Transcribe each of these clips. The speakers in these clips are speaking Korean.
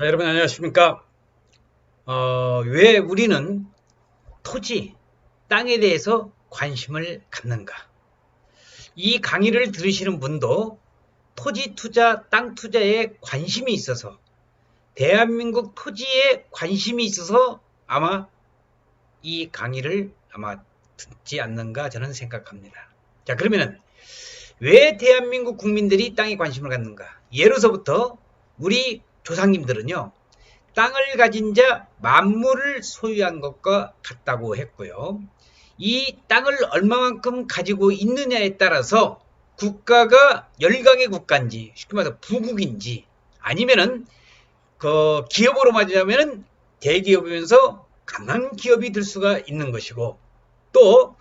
자, 여러분 안녕하십니까? 어, 왜 우리는 토지, 땅에 대해서 관심을 갖는가? 이 강의를 들으시는 분도 토지 투자, 땅 투자에 관심이 있어서 대한민국 토지에 관심이 있어서 아마 이 강의를 아마 듣지 않는가 저는 생각합니다. 자, 그러면은 왜 대한민국 국민들이 땅에 관심을 갖는가? 예로서부터 우리 조상님들은요, 땅을 가진 자 만물을 소유한 것과 같다고 했고요. 이 땅을 얼마만큼 가지고 있느냐에 따라서 국가가 열강의 국가인지, 쉽게 말해서 부국인지, 아니면은 그 기업으로 맞으자면은 대기업이면서 강한 기업이 될 수가 있는 것이고, 또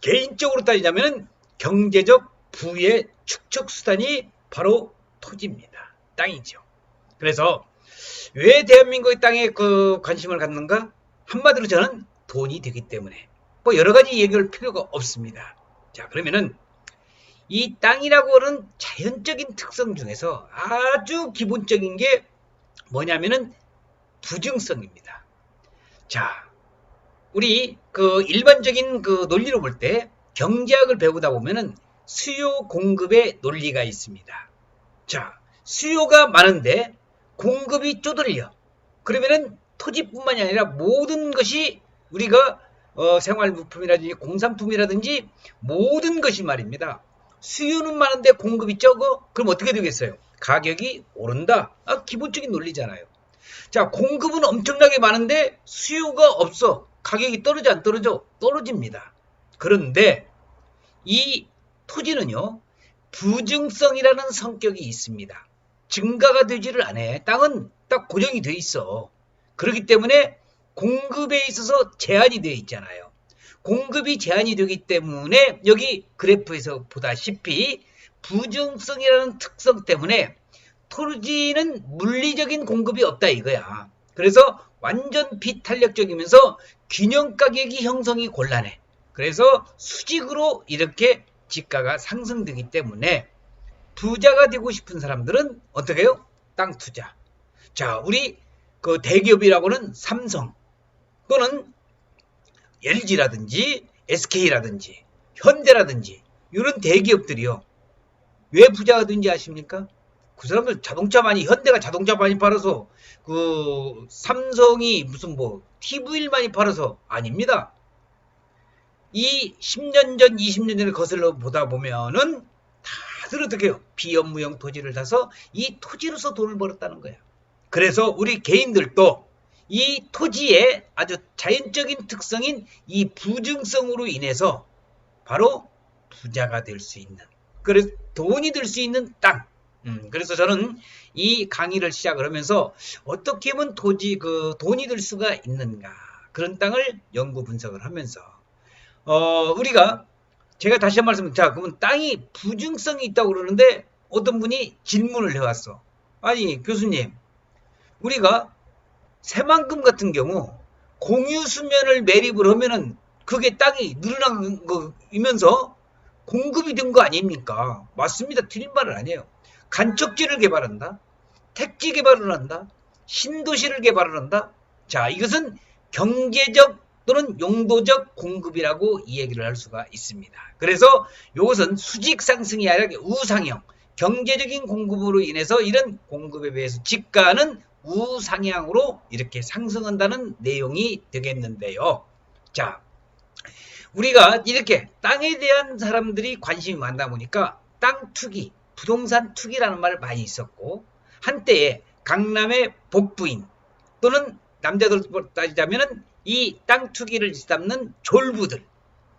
개인적으로 따지자면은 경제적 부의 축적 수단이 바로 토지입니다. 땅이죠. 그래서 왜 대한민국의 땅에 그 관심을 갖는가? 한마디로 저는 돈이 되기 때문에 뭐 여러 가지 얘기할 필요가 없습니다. 자 그러면은 이 땅이라고 하는 자연적인 특성 중에서 아주 기본적인 게 뭐냐면은 부증성입니다. 자 우리 그 일반적인 그 논리로 볼 때 경제학을 배우다 보면은 수요 공급의 논리가 있습니다. 자 수요가 많은데 공급이 쪼들려. 그러면은 토지뿐만이 아니라 모든 것이 우리가 어, 생활물품이라든지 공산품이라든지 모든 것이 말입니다. 수요는 많은데 공급이 적어? 그럼 어떻게 되겠어요? 가격이 오른다. 아, 기본적인 논리잖아요. 자, 공급은 엄청나게 많은데 수요가 없어. 가격이 떨어져 안 떨어져? 떨어집니다. 그런데 이 토지는요, 부증성이라는 성격이 있습니다. 증가가 되지를 않아. 땅은 딱 고정이 돼 있어. 그렇기 때문에 공급에 있어서 제한이 되어 있잖아요. 공급이 제한이 되기 때문에 여기 그래프에서 보다시피 부증성이라는 특성 때문에 토지는 물리적인 공급이 없다 이거야. 그래서 완전 비탄력적이면서 균형 가격이 형성이 곤란해. 그래서 수직으로 이렇게 지가가 상승되기 때문에 부자가 되고 싶은 사람들은 어떻게 해요? 땅 투자. 자, 우리 그 대기업이라고는 삼성 또는 LG라든지 SK라든지 현대라든지 이런 대기업들이요. 왜 부자가 된지 아십니까? 그 사람들 자동차 많이 현대가 자동차 많이 팔아서 그 삼성이 무슨 뭐 TV를 많이 팔아서 아닙니다. 이 10년 전, 20년 전에 거슬러 보다 보면은 다들 어떻게 해요? 비업무용 토지를 사서 이 토지로서 돈을 벌었다는 거야. 그래서 우리 개인들도 이 토지의 아주 자연적인 특성인 이 부증성으로 인해서 바로 부자가 될 수 있는, 그래서 돈이 될 수 있는 땅. 음, 그래서 저는 이 강의를 시작을 하면서 어떻게 하면 토지, 그 돈이 될 수가 있는가. 그런 땅을 연구 분석을 하면서, 어, 우리가 제가 다시 한 말씀, 자, 그러면 땅이 부증성이 있다고 그러는데 어떤 분이 질문을 해왔어. 아니, 교수님, 우리가 새만금 같은 경우 공유 수면을 매립을 하면은 그게 땅이 늘어난 거이면서 공급이 된 거 아닙니까? 맞습니다. 틀린 말은 아니에요. 간척지를 개발한다. 택지 개발을 한다. 신도시를 개발을 한다. 자, 이것은 경제적 또는 용도적 공급이라고 이 얘기를 할 수가 있습니다. 그래서 이것은 수직 상승이 아니라 우상형, 경제적인 공급으로 인해서 이런 공급에 비해서 지가는 우상향으로 이렇게 상승한다는 내용이 되겠는데요. 자, 우리가 이렇게 땅에 대한 사람들이 관심이 많다 보니까 땅 투기, 부동산 투기라는 말을 많이 있었고 한때에 강남의 복부인 또는 남자들 따지자면은 이 땅 투기를 짓밟는 졸부들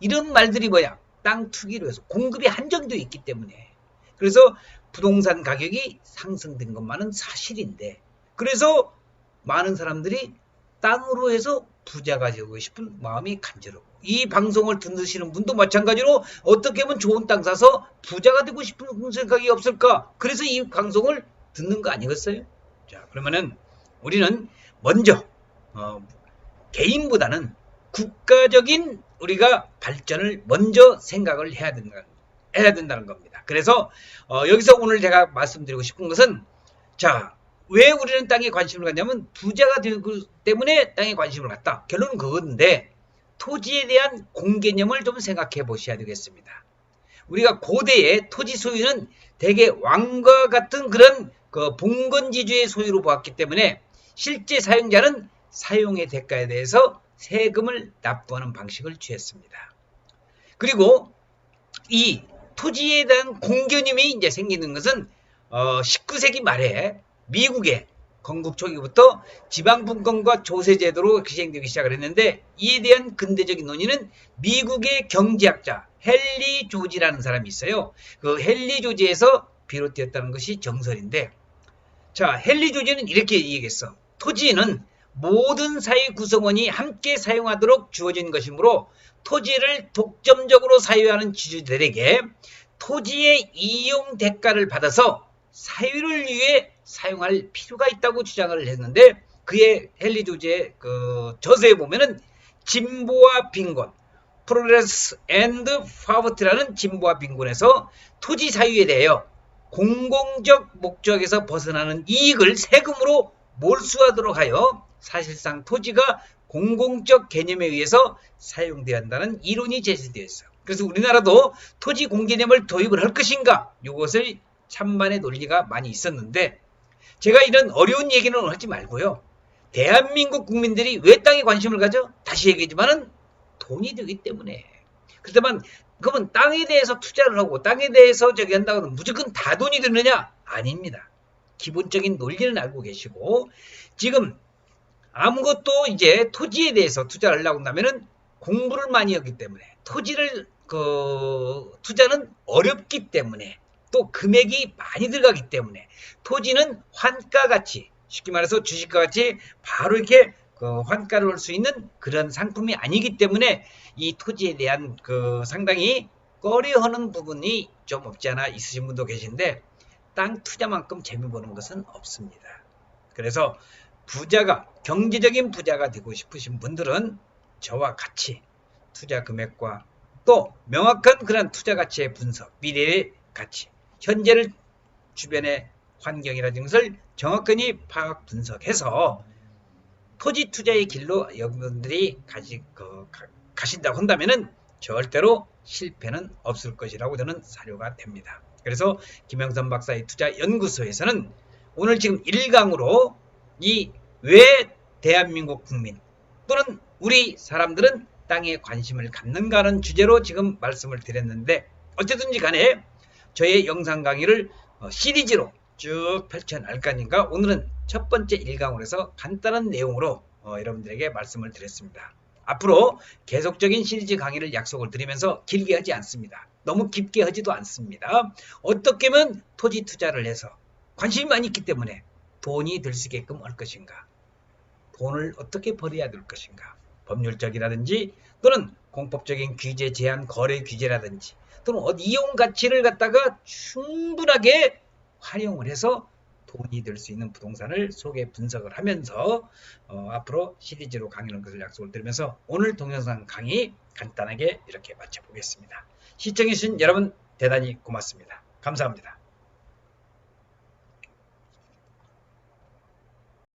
이런 말들이 뭐야? 땅 투기로 해서 공급이 한정되어 있기 때문에 그래서 부동산 가격이 상승된 것만은 사실인데 그래서 많은 사람들이 땅으로 해서 부자가 되고 싶은 마음이 간절하고 이 방송을 듣으시는 분도 마찬가지로 어떻게 하면 좋은 땅 사서 부자가 되고 싶은 생각이 없을까? 그래서 이 방송을 듣는 거 아니겠어요? 자 그러면은 우리는 먼저 어, 개인보다는 국가적인 우리가 발전을 먼저 생각을 해야 된다, 해야 된다는 겁니다. 그래서 어, 여기서 오늘 제가 말씀드리고 싶은 것은 자 왜 우리는 땅에 관심을 갖냐면 부자가 되기 때문에 땅에 관심을 갖다. 결론은 그건데 토지에 대한 공개념을 좀 생각해 보셔야 되겠습니다. 우리가 고대의 토지 소유는 대개 왕과 같은 그런 그 봉건지주의 소유로 보았기 때문에 실제 사용자는 사용의 대가에 대해서 세금을 납부하는 방식을 취했습니다. 그리고 이 토지에 대한 공견념이 이제 생기는 것은 어 19세기 말에 미국의 건국 초기부터 지방분권과 조세제도로 시행되기 시작을 했는데 이에 대한 근대적인 논의는 미국의 경제학자 헨리 조지라는 사람이 있어요. 그 헨리 조지에서 비롯되었다는 것이 정설인데 자 헨리 조지는 이렇게 얘기했어. 토지는 모든 사회 구성원이 함께 사용하도록 주어진 것이므로 토지를 독점적으로 사유하는 지주들에게 토지의 이용 대가를 받아서 사유를 위해 사용할 필요가 있다고 주장을 했는데 그의 헨리 조지의 그 저서에 보면은 진보와 빈곤 프로그레스 앤드 파버티라는 진보와 빈곤에서 토지 사유에 대하여 공공적 목적에서 벗어나는 이익을 세금으로 몰수하도록 하여 사실상 토지가 공공적 개념에 의해서 사용되어야 한다는 이론이 제시되어 있어요. 그래서 우리나라도 토지 공개념을 도입을 할 것인가 이것을 찬반의 논리가 많이 있었는데 제가 이런 어려운 얘기는 하지 말고요. 대한민국 국민들이 왜 땅에 관심을 가져? 다시 얘기하지만은 돈이 되기 때문에. 그렇다면 그러면 땅에 대해서 투자를 하고 땅에 대해서 저기 한다고 하면 무조건 다 돈이 드느냐? 아닙니다. 기본적인 논리는 알고 계시고 지금 아무것도 이제 토지에 대해서 투자를 하려고 한다면은 공부를 많이 했기 때문에 토지를 그 투자는 어렵기 때문에 또 금액이 많이 들어가기 때문에 토지는 환가 가치 쉽게 말해서 주식과 같이 바로 이렇게 그 환가를 할수 있는 그런 상품이 아니기 때문에 이 토지에 대한 그 상당히 꺼려하는 부분이 좀 없지 않아 있으신 분도 계신데 땅 투자만큼 재미 보는 것은 없습니다. 그래서 부자가 경제적인 부자가 되고 싶으신 분들은 저와 같이 투자 금액과 또 명확한 그런 투자 가치의 분석, 미래의 가치, 현재를 주변의 환경이라든지 것을 정확하게 파악 분석해서 토지 투자의 길로 여러분들이 가지, 그, 가, 가신다고 한다면은 절대로 실패는 없을 것이라고 저는 사료가 됩니다. 그래서 김영선 박사의 투자 연구소에서는 오늘 지금 1강으로 이 왜 대한민국 국민 또는 우리 사람들은 땅에 관심을 갖는가는 주제로 지금 말씀을 드렸는데 어쨌든지 간에 저의 영상 강의를 어, 시리즈로 쭉 펼쳐 나갈 거니까 오늘은 첫 번째 1강으로 해서 간단한 내용으로 어, 여러분들에게 말씀을 드렸습니다. 앞으로 계속적인 시리즈 강의를 약속을 드리면서 길게 하지 않습니다. 너무 깊게 하지도 않습니다. 어떻게 하면 토지 투자를 해서 관심이 많이 있기 때문에 돈이 들수 있게끔 할 것인가? 돈을 어떻게 벌여야 될 것인가? 법률적이라든지 또는 공법적인 규제 제한 거래 규제라든지 또는 이용 가치를 갖다가 충분하게 활용을 해서 돈이 될 수 있는 부동산을 소개 분석을 하면서 어, 앞으로 시리즈로 강의하는 것을 약속을 드리면서 오늘 동영상 강의 간단하게 이렇게 마쳐보겠습니다. 시청해주신 여러분 대단히 고맙습니다. 감사합니다.